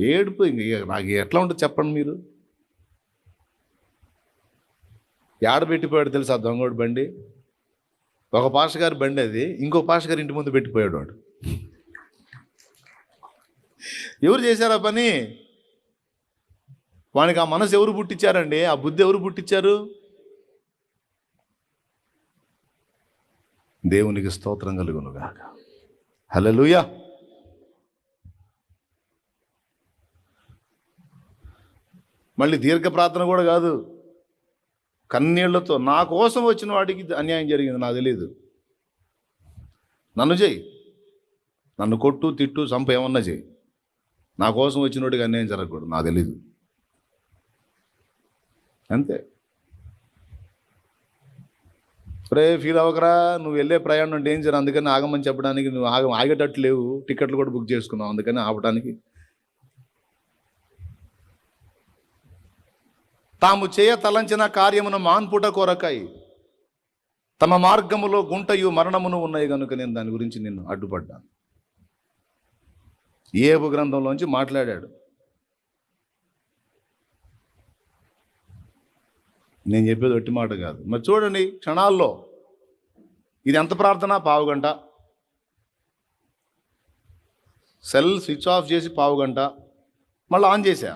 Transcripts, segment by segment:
ఏడుపు ఇంక నాకు ఎట్లా ఉంటుంది చెప్పండి మీరు? ఏడ పెట్టిపోయాడు తెలుసా ఆ దొంగోడు బండి? ఒక పాషగారి బండి అది ఇంకో పాషగారి ఇంటి ముందు పెట్టిపోయాడు వాడు. ఎవరు చేశారా పని? వానికి ఆ మనసు ఎవరు పుట్టించారండి? ఆ బుద్ధి ఎవరు పుట్టించారు? దేవునికి స్తోత్రం కలుగును హలో లూయా మళ్ళీ దీర్ఘ ప్రార్థన కూడా కాదు. కన్నీళ్ళతో నా కోసం వచ్చిన వాడికి అన్యాయం జరిగింది నాకు తెలియదు నన్ను చేయి. నన్ను కొట్టు తిట్టు చంప ఏమన్నా చేయి. నా కోసం వచ్చిన వాడికి అన్యాయం జరగకూడదు నాకు తెలీదు. అంతే. రే ఫీల్ అవ్వకరా? నువ్వు వెళ్ళే ప్రయాణం డేంజర్ అందుకని ఆగమని చెప్పడానికి నువ్వు ఆగ ఆగేటట్టు లేవు. టికెట్లు కూడా బుక్ చేసుకున్నావు అందుకని ఆపడానికి తాము చేయ తలంచిన కార్యమును మాన్పుట కొరకై తమ మార్గములో గుంటయు మరణమును ఉన్నాయి కనుక నేను దాని గురించి నిన్ను అడ్డుపడ్డాను. ఏబు గ్రంథంలోంచి మాట్లాడాడు. నేను చెప్పేది ఒట్టి మాట కాదు. మరి చూడండి క్షణాల్లో ఇది ఎంత ప్రార్థన? పావు గంట సెల్ స్విచ్ ఆఫ్ చేసి పావు గంట మళ్ళీ ఆన్ చేశా?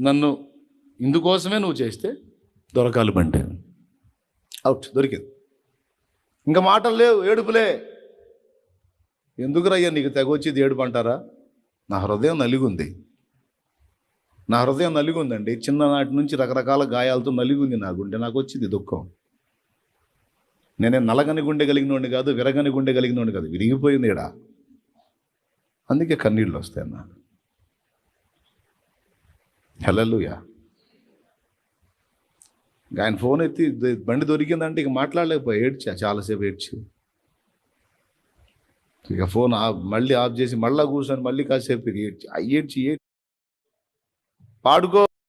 నన్ను ఇందుకోసమే నువ్వు చేస్తే దొరకాలి బంటే అవుట్ దొరికింది. ఇంకా మాటలు లేవు ఏడుపులే. ఎందుకురయ్యా నీకు తెగొచ్చేది ఏడుపు అంటారా నా హృదయం నలిగుంది. నా హృదయం నలిగుందండి. చిన్ననాటి నుంచి రకరకాల గాయాలతో నలిగుంది నా గుండె. నాకు వచ్చింది దుఃఖం. నేనే నలగని గుండె కలిగినోడిని కాదు విరగని గుండె కలిగినోడిని కాదు. విరిగిపోయింది ఈడ. అందుకే కన్నీళ్ళు వస్తాయి అన్నా హెలలుయా ఆయన ఫోన్ ఎత్తి బండి దొరికిందంటే ఇక మాట్లాడలేకపోయా ఏడ్చా చాలాసేపు ఏడ్చి. ఇక ఫోన్ ఆఫ్ మళ్ళీ ఆఫ్ చేసి మళ్ళీ కూర్చొని మళ్ళీ కాసేపు ఏడ్చి ఏడ్చి ఏడ్చి. పాడుకో.